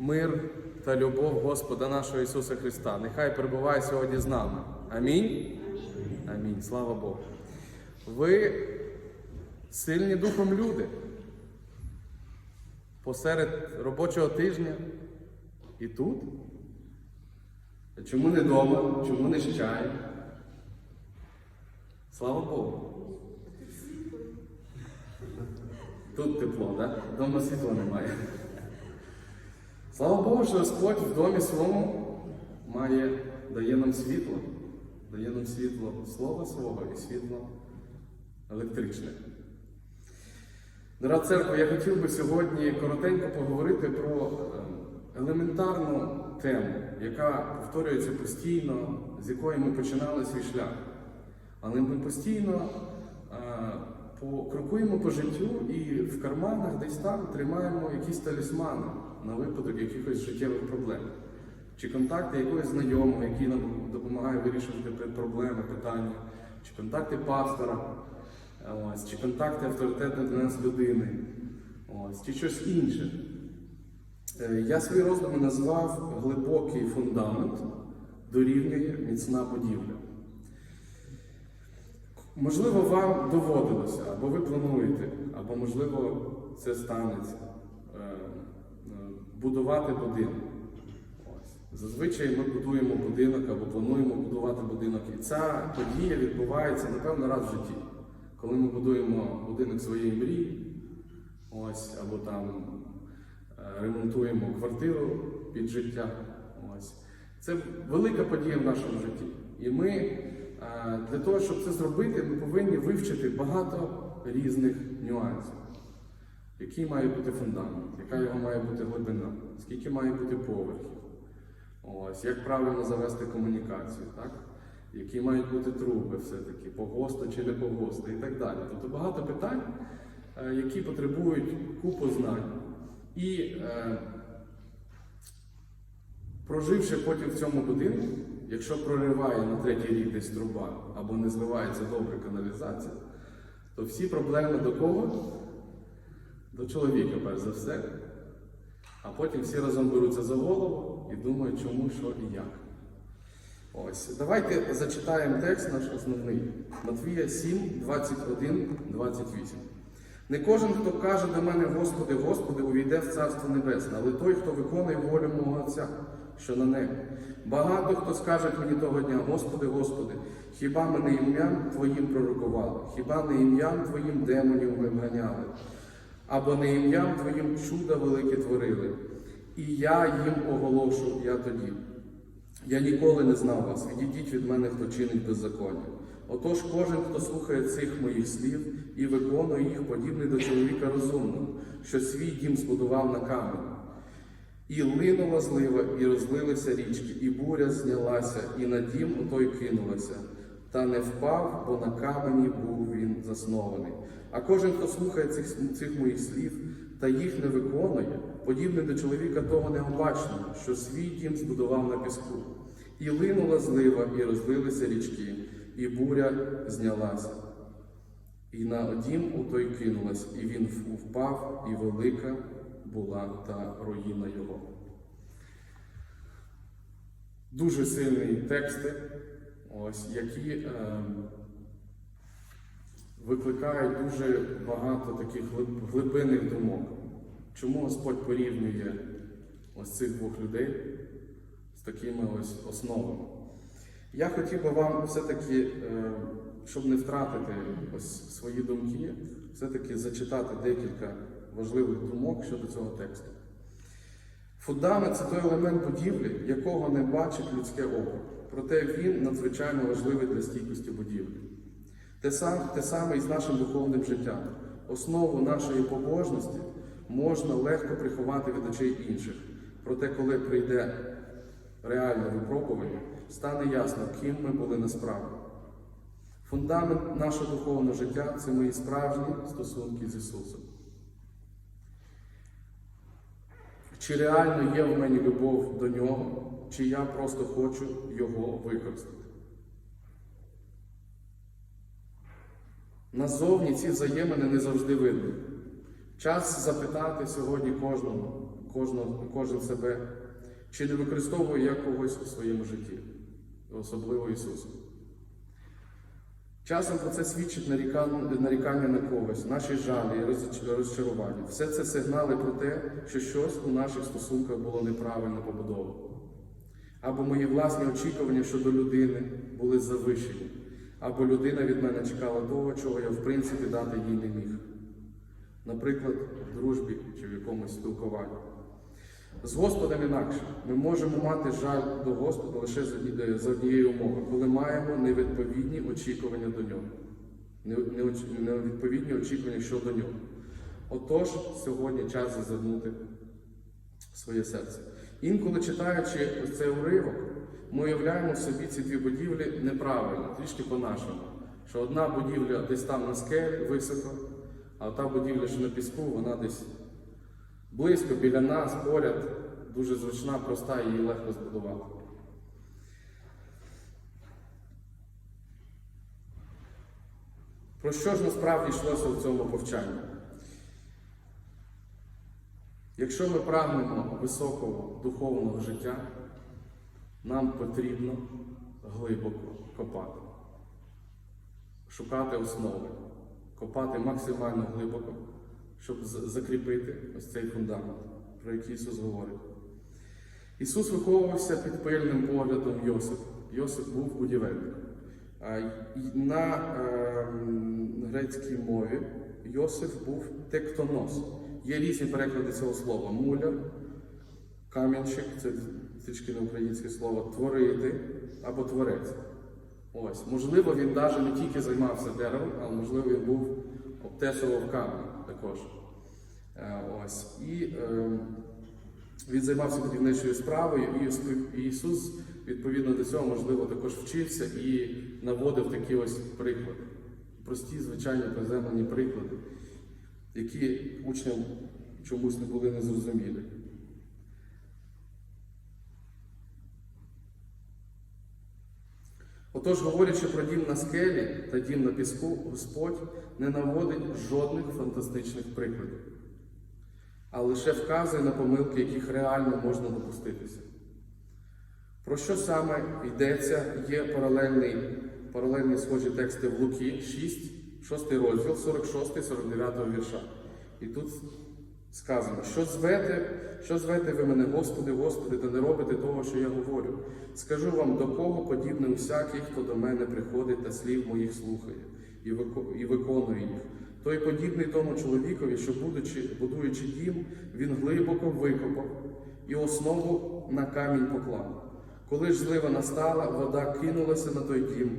мир та любов Господа нашого Ісуса Христа. Нехай перебуває сьогодні з нами. Амінь. Амінь. Слава Богу. Ви сильні духом люди. Посеред робочого тижня і тут. Чому не вдома? Чому не з чаєм? Слава Богу. Тут тепло, так? Дома світла немає. Слава Богу, що Господь в домі своєму має, дає нам світло, дає нам світло Слова свого і світло електричне. Дорога церква, я хотів би сьогодні коротенько поговорити про е, елементарну тему, яка повторюється постійно, з якої ми починали свій шлях. Але ми постійно е, крокуємо по життю і в карманах десь там тримаємо якісь талісмани на випадок якихось життєвих проблем. Чи контакти якогось знайомого, який нам допомагає вирішувати проблеми, питання, чи контакти пастора, ось, чи контакти авторитетної для нас людини, ось, чи щось інше. Е, Я свої роздуми назвав глибокий фундамент дорівнює міцна будівля. Можливо, вам доводилося, або ви плануєте, або можливо це станеться. Е, Будувати будинок. Зазвичай ми будуємо будинок або плануємо будувати будинок. І ця подія відбувається, напевно, раз в житті. Коли ми будуємо будинок своєї мрії, ось, або там е, ремонтуємо квартиру під життя. Ось. Це велика подія в нашому житті. І ми е, для того, щоб це зробити, ми повинні вивчити багато різних нюансів. Який має бути фундамент, яка його має бути глибина, скільки має бути поверхів, ось, як правильно завести комунікацію, так? які мають бути труби все-таки, по ГОСТу чи не по ГОСТу і так далі. Тобто багато питань, е, які потребують купу знань. І е, проживши потім в цьому будинку, якщо прориває на третій рік десь труба або не зливається добре каналізація, то всі проблеми до кого? До чоловіка, перш за все. А потім всі разом беруться за голову і думають, чому, що і як. Ось, давайте зачитаємо текст наш основний. Матвія 7, 21, 28. Не кожен, хто каже до мене, Господи, Господи, увійде в Царство Небесне, але той, хто виконує волю мого Отця, що на небі. Багато хто скаже мені того дня, Господи, Господи, хіба ми не ім'ям Твоїм пророкували, хіба не ім'ям Твоїм демонів ми вганяли, або не ім'ям Твоїм чуда велике творили. І я їм оголошу, я тоді. Я ніколи не знав вас, відійдіть від мене, хто чинить беззаконня. Отож, кожен, хто слухає цих моїх слів і виконує їх, подібний до чоловіка розумного, що свій дім збудував на камені. І линула злива, і розлилися річки, і буря знялася, і на дім у той кинулася. Та не впав, бо на камені був він заснований. А кожен, хто слухає цих, цих моїх слів та їх не виконує, подібний до чоловіка того необачного, що свій дім збудував на піску. І линула злива, і розлилися річки, і буря знялася. І на дім у той кинулась, і він впав, і велика була та руїна його. Дуже сильні тексти, ось, які е, викликають дуже багато таких глибинних думок. Чому Господь порівнює ось цих двох людей з такими ось основами? Я хотів би вам все-таки, е, щоб не втратити ось свої думки, все-таки зачитати декілька важливих думок щодо цього тексту. Фундамент це той елемент будівлі, якого не бачить людське око. Проте він надзвичайно важливий для стійкості будівлі. Те саме, те саме і з нашим духовним життям. Основу нашої побожності можна легко приховати від очей інших. Проте, коли прийде реальне випробування, стане ясно, ким ми були насправді. Фундамент нашого духовного життя це мої справжні стосунки з Ісусом. Чи реально є в мені любов до нього, чи я просто хочу його використати. Назовні ці взаємини не завжди видно. Час запитати сьогодні кожному, кожного, кожен себе, чи не використовує я когось у своєму житті, особливо Ісуса. Часом про це свідчить нарікання, на когось, наші жалі, роз- розчарування. Все це сигнали про те, що щось у наших стосунках було неправильно побудовано. Або мої власні очікування щодо людини були завищені, або людина від мене чекала того, чого я в принципі дати їй не міг. Наприклад, в дружбі чи в якомусь спілкуванні. З Господом інакше. Ми можемо мати жаль до Господа лише з одні- з однієї умови, коли маємо невідповідні очікування до нього. Невідповідні очікування щодо нього. Отож, сьогодні час зазирнути своє серце. Інколи читаючи цей уривок, ми уявляємо собі ці дві будівлі неправильно, трішки по-нашому. Що одна будівля десь там на скелі високо, а та будівля, що на піску, вона десь близько біля нас, поряд, дуже зручна, проста, її легко збудувати. Про що ж насправді йшлося в цьому повчанні? Якщо ми прагнемо високого духовного життя, нам потрібно глибоко копати, шукати основи, копати максимально глибоко, щоб закріпити ось цей фундамент, про який Ісус говорить. Ісус виховувався під пильним поглядом Йосипа. Йосип був будівельник. На ем, грецькій мові Йосиф був тектонос. Є різні переклади цього слова: муляр, кам'янщик, це трішки не українське слово, творити або творець. Ось, можливо, він навіть не тільки займався деревом, а можливо, він був обтесував камінь також. Е, Ось. І е, він займався будівничою справою, і Ісус, відповідно до цього, можливо, також вчився і наводив такі ось приклади. Прості, звичайні, приземлені приклади, які учням чомусь не були незрозумілі. Отож, говорячи про дім на скелі та дім на піску, Господь не наводить жодних фантастичних прикладів, а лише вказує на помилки, яких реально можна допуститися. Про що саме йдеться? Є паралельний, паралельні схожі тексти в Луки 6, 6 розділ, 46-49 вірша. І тут сказано, що звете, що звете ви мене, Господи, Господи, та не робите того, що я говорю. Скажу вам, до кого подібний усякий, хто до мене приходить та слів моїх слухає і виконує їх. Той подібний тому чоловікові, що, будучи, будуючи дім, він глибоко викопав і основу на камінь поклав. Коли ж злива настала, вода кинулася на той дім,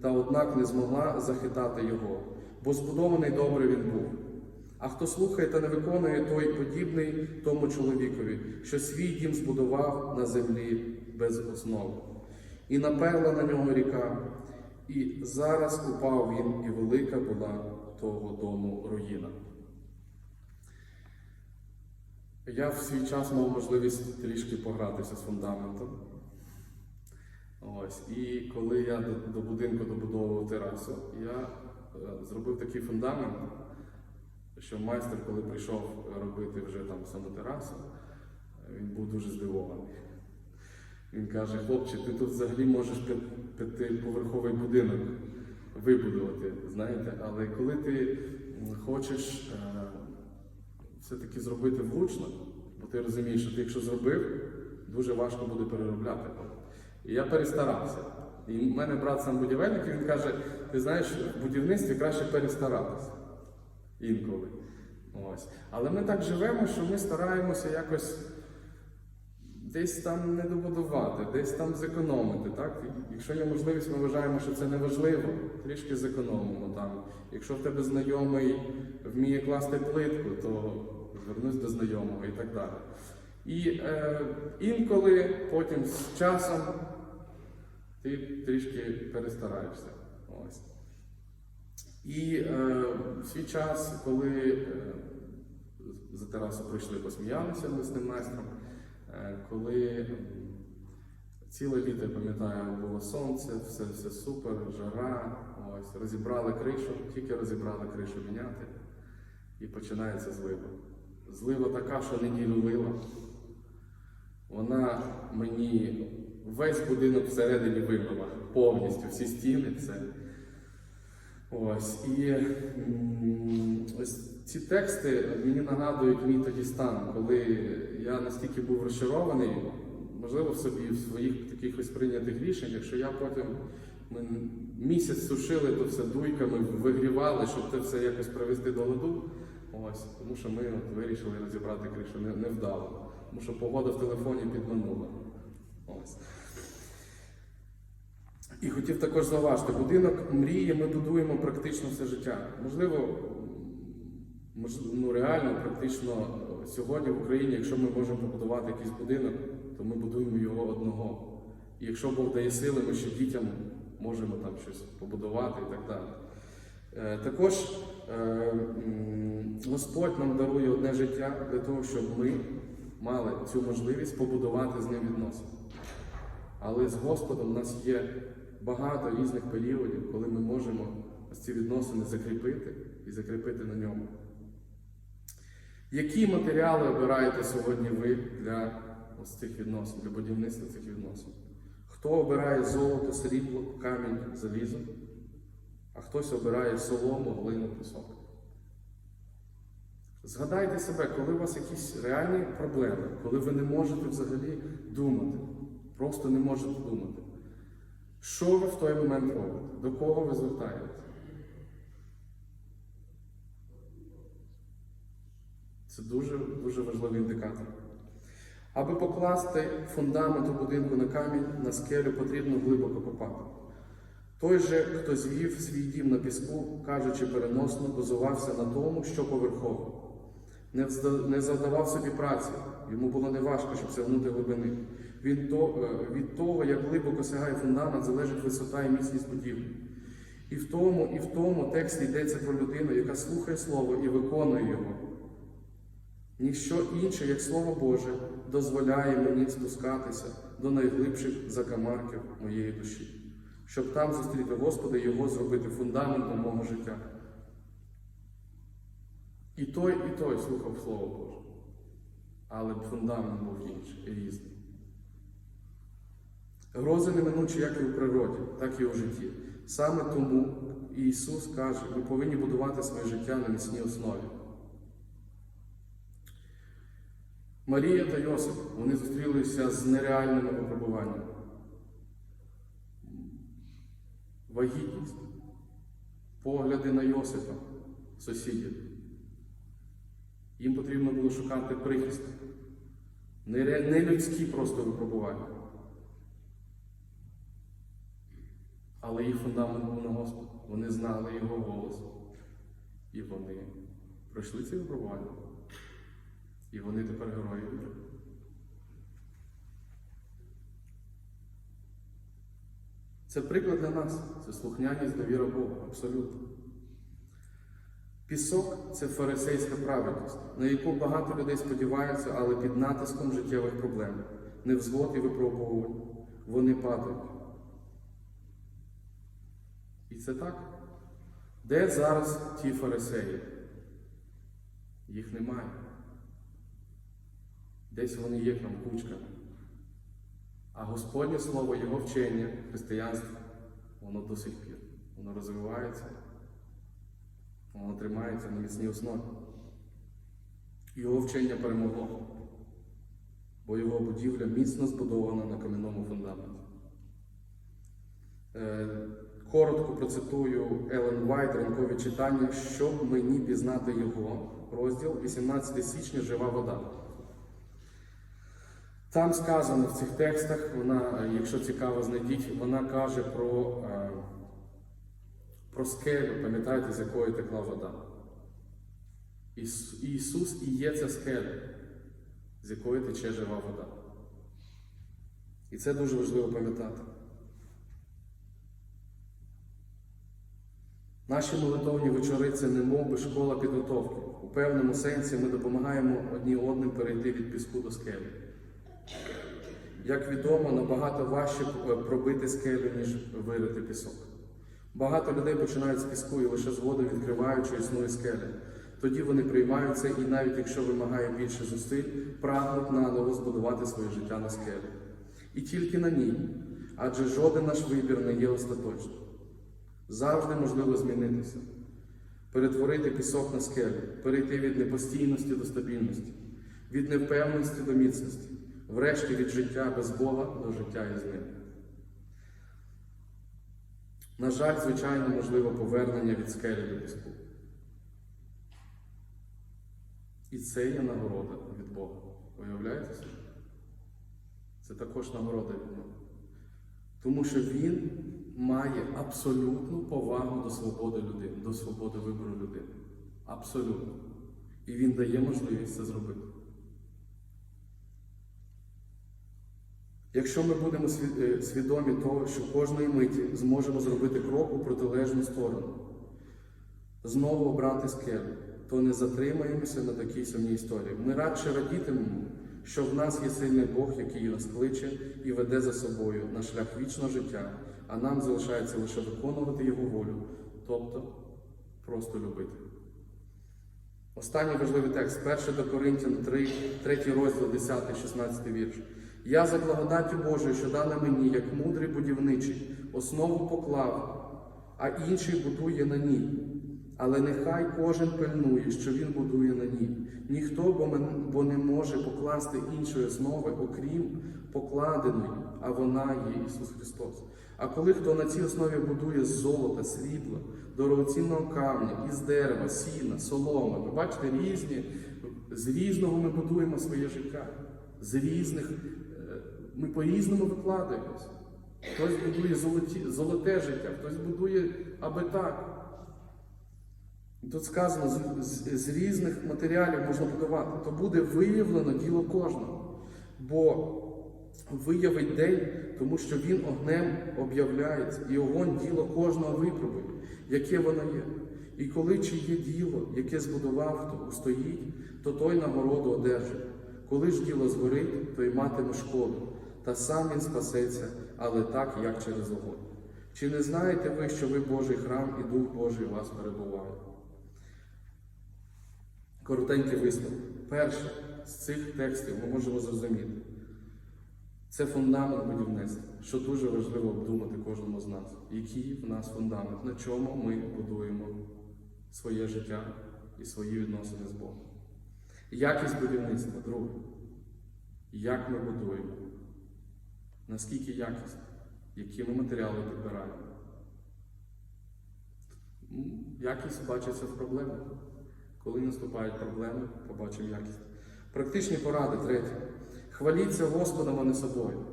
та однак не змогла захитати його, бо збудований добре він був. А хто слухає та не виконує, той подібний тому чоловікові, що свій дім збудував на землі без основи. І наперла на нього ріка, і зараз упав він, і велика була того дому руїна. Я в свій час мав можливість трішки погратися з фундаментом. Ось. І коли я до, до будинку добудовував терасу, я е, зробив такий фундамент, що майстер, коли прийшов робити вже там саму терасу, він був дуже здивований. Він каже, хлопче, ти тут взагалі можеш п'ят- п'ятиповерховий будинок вибудувати, знаєте, але коли ти хочеш е, все-таки зробити влучно, бо ти розумієш, що ти якщо зробив, дуже важко буде переробляти. І я перестарався. І в мене брат сам будівельник, і він каже: ти знаєш, в будівництві краще перестаратися інколи. Ось. Але ми так живемо, що ми стараємося якось десь там не добудувати, десь там зекономити. Так? Якщо є можливість, ми вважаємо, що це не важливо, трішки зекономимо там. Якщо в тебе знайомий вміє класти плитку, то звернусь до знайомого і так далі. І е, інколи потім з часом ти трішки перестараєшся. Ось. І е, в свій час, коли е, за терасу прийшли, посміялися ми з тим майстром, е, коли ціле літо, я пам'ятаю, було сонце, все, все супер, жара, ось, розібрали кришу, тільки розібрали кришу міняти. і починається злива. Злива така, що неділю лила. Вона мені весь будинок всередині вимила, повністю всі стіни, все. Ось. І ось ці тексти мені нагадують мій тоді стан, коли я настільки був розчарований, можливо, в собі, в своїх таких ось прийнятих рішеннях, що я потім ми місяць сушили то все дуйками, вигрівали, щоб це все якось привести до ладу. Ось, тому що ми от вирішили розібрати кришу не, невдало. Тому що погода в телефоні підманула. Ось. І хотів також зауважити, будинок мрії ми будуємо практично все життя. Можливо, ну, реально, практично сьогодні в Україні, якщо ми можемо побудувати якийсь будинок, то ми будуємо його одного. І якщо Бог дає сили, ми ще дітям можемо там щось побудувати і так далі. Е, Також е, Господь нам дарує одне життя для того, щоб ми мали цю можливість побудувати з ним відносини. Але з Господом у нас є багато різних періодів, коли ми можемо ось ці відносини закріпити і закріпити на ньому. Які матеріали обираєте сьогодні ви для ось цих відносин, для будівництва цих відносин? Хто обирає золото, срібло, камінь, залізо, а хтось обирає солому, глину, пісок. Згадайте себе, коли у вас якісь реальні проблеми, коли ви не можете взагалі думати, просто не можете думати. Що ви в той момент робите? До кого ви звертаєтесь? Це дуже, дуже важливий індикатор. Аби покласти фундамент у будинку на камінь, на скелю потрібно глибоко копати. Той же, хто звів свій дім на піску, кажучи переносно, базувався на тому, що поверхово. Не завдавав собі праці, йому було неважко, щоб сягнути глибини. Е, від того, як глибоко сягає фундамент, залежить висота і міцність будівлі. І в тому, і в тому тексті йдеться про людину, яка слухає слово і виконує його. Ніщо інше, як Слово Боже, дозволяє мені спускатися до найглибших закамарків моєї душі, щоб там зустріти Господа і його зробити фундаментом мого життя. І той, і той слухав Слово Боже. Але фундамент був інший, різний. Грози неминучі як і в природі, так і у житті. Саме тому Ісус каже, ми повинні будувати своє життя на міцній основі. Марія та Йосип вони зустрілися з нереальними випробуваннями. Вагітність, погляди на Йосипа, сусідів. Їм потрібно було шукати прихисток. Не, ре- не людські просто випробування. Але їх фундамент був на Господа. Вони знали його голос. І вони пройшли ці випробування. І вони тепер герої. Це приклад для нас. Це слухняність довіра Богу. Абсолютно. Пісок це фарисейська праведність, на яку багато людей сподіваються, але під натиском життєвих проблем, невзгод і випробувань. Вони падають. І це так. Де зараз ті фарисеї? Їх немає. Десь вони є там кучками. А Господнє Слово, Його вчення, християнство, воно до сих пір. Воно розвивається, воно тримається на міцній основі. Його вчення перемогло, бо його будівля міцно збудована на кам'яному фундаменті. Коротко процитую Елен Вайт, ранкові читання, щоб мені пізнати його. Розділ 18 січня Жива вода. Там сказано в цих текстах, вона, якщо цікаво, знайдіть, вона каже про, е, про скелю, пам'ятаєте, з якої текла вода. Іс- Ісус і є ця скеля, з якої тече жива вода. І це дуже важливо пам'ятати. Наші молитовні вечори це не мов би школа підготовки. У певному сенсі ми допомагаємо одні одним перейти від піску до скелі. Як відомо, набагато важче е, пробити скелю, ніж вирити пісок. Багато людей починають з піску і лише згодом відкривають, що існує скеля. Тоді вони приймають це і навіть якщо вимагає більше зусиль, прагнуть наново збудувати своє життя на скелі. І тільки на ній, адже жоден наш вибір не є остаточним. Завжди можливо змінитися, перетворити пісок на скелю, перейти від непостійності до стабільності, від невпевненості до міцності, врешті від життя без Бога до життя із ним. На жаль, звичайно, можливо повернення від скелі до піску. І це є нагорода від Бога. Уявляєте собі? Це також нагорода від Бога. Тому що Він має абсолютну повагу до свободи людини, до свободи вибору людини. Абсолютно. І він дає можливість це зробити. Якщо ми будемо е, свідомі того, що кожної миті зможемо зробити крок у протилежну сторону, знову обрати скелю, то не затримаємося на такій сумній історії. Ми радше радітимемо, що в нас є сильний Бог, який нас кличе і веде за собою на шлях вічного життя, а нам залишається лише виконувати Його волю, тобто просто любити. Останній важливий текст, 1 до Коринтян 3, 3 розділ, 10, 16 вірш. Я за благодаттю Божою, що дана мені, як мудрий будівничий, основу поклав, а інший будує на ній. Але нехай кожен пильнує, що він будує на ній. Ніхто бо, не може покласти іншої основи, окрім покладеної, а вона є Ісус Христос. А коли хто на цій основі будує з золота, срібла, дорогоцінного камня, із дерева, сіна, соломи, ви бачите, різні, з різного ми будуємо своє життя. З різних, е, ми по-різному викладаємося. Хтось будує золоті, золоте життя, хтось будує аби так. Тут сказано, з, з, з різних матеріалів можна будувати, то буде виявлено діло кожного. Бо виявить день, тому що він огнем об'являється, і огонь діло кожного випробує, яке воно є. І коли чиє діло, яке збудував, хто устоїть, то той нагороду одержить. Коли ж діло згорить, то й матиме шкоду, та сам він спасеться, але так, як через огонь. Чи не знаєте ви, що ви Божий храм і Дух Божий у вас перебуває? Коротенький висновок. Перше з цих текстів ми можемо зрозуміти. Це фундамент будівництва, що дуже важливо обдумати кожному з нас. Який в нас фундамент, на чому ми будуємо своє життя і свої відносини з Богом. Якість будівництва, друге. Як ми будуємо? Наскільки якість? Які ми матеріали підбираємо? Якість бачиться в проблемах. Коли наступають проблеми, побачимо якість. Практичні поради, третє. Хваліться Господом, а не собою.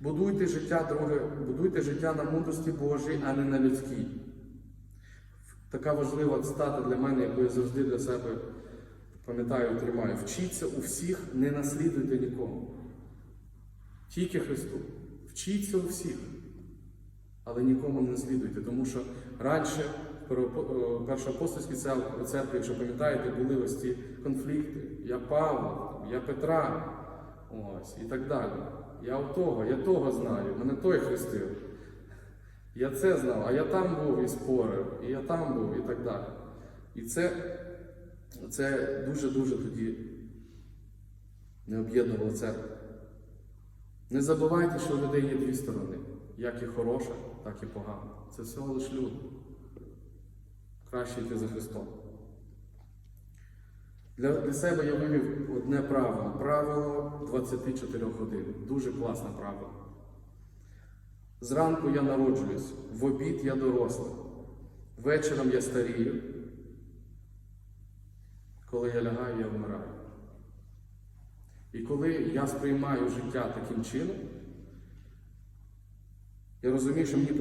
Будуйте життя, друге, будуйте життя на мудрості Божій, а не на людській. Така важлива цитата для мене, яку я завжди для себе пам'ятаю, тримаю. Вчіться у всіх, не наслідуйте нікому. Тільки Христу. Вчіться у всіх, але нікому не наслідуйте, тому що раніше в першоапостольській цер- церкві, якщо пам'ятаєте, були ось ці конфлікти. Я Павла, я Петра, ось, і так далі. Я у того, я того знаю, мене той хрестив. Я це знав, а я там був і спорив, і я там був, і так далі. І це, це дуже-дуже тоді не об'єднувало церкву. Не забувайте, що у людей є дві сторони, як і хороша, так і погана. Це всього лиш люди. Краще йти за Христом. Для, для себе я вивів одне правило. Правило 24 годин. Дуже класне правило. Зранку я народжуюсь, в обід я дорослий, вечором я старію. Коли я лягаю, я вмираю. І коли я сприймаю життя таким чином, я розумію, що мені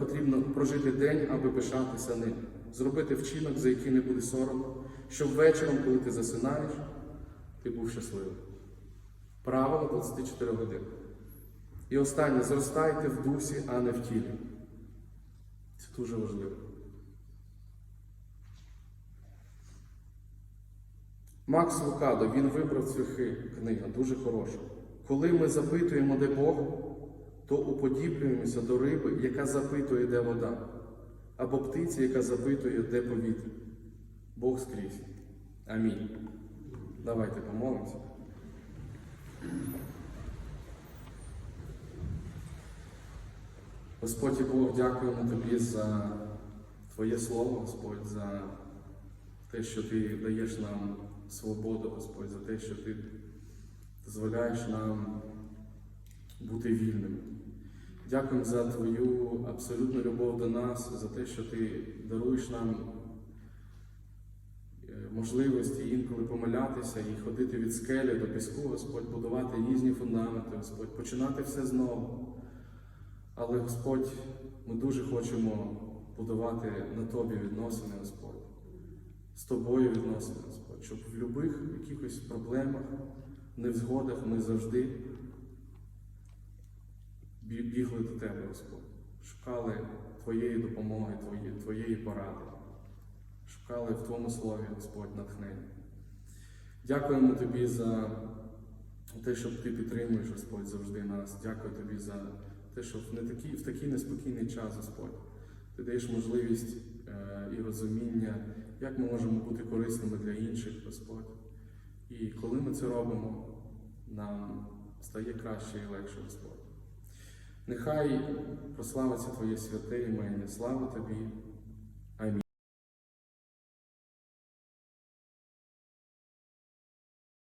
потрібно прожити день, аби пишатися ним, зробити вчинок, за який не буде соромно, щоб вечором, коли ти засинаєш, ти був щасливий. Правило 24 години. І останнє, зростайте в дусі, а не в тілі. Це дуже важливо. Макс Лукадо, він вибрав цю книгу, дуже хороша. Коли ми запитуємо, де Бог, то уподіблюємося до риби, яка запитує, де вода, або птиці, яка запитує, де повітря. Бог скрізь. Амінь. Давайте помолимося. Господь і Бог, дякуємо Тобі за Твоє Слово, Господь, за те, що Ти даєш нам свободу, Господь, за те, що Ти дозволяєш нам бути вільними. Дякуємо за Твою абсолютну любов до нас, за те, що Ти даруєш нам можливості інколи помилятися і ходити від скелі до піску, Господь, будувати різні фундаменти, Господь, починати все знову. Але Господь, ми дуже хочемо будувати на Тобі відносини, Господь, з тобою відносини, Господь, щоб в будь-яких якихось проблемах, невзгодах ми завжди бігли до Тебе, Господь, шукали Твоєї допомоги, Твоєї поради, шукали в Твоєму слові, Господь, натхнення. Дякуємо Тобі за те, що Ти підтримуєш, Господь, завжди нас. Дякую Тобі за те, що в, не такий, в такий неспокійний час, Господь, Ти даєш можливість е, і розуміння, як ми можемо бути корисними для інших, Господь. І коли ми це робимо, нам стає краще і легше, Господь. Нехай прославиться Твоє святе ім'я, слава Тобі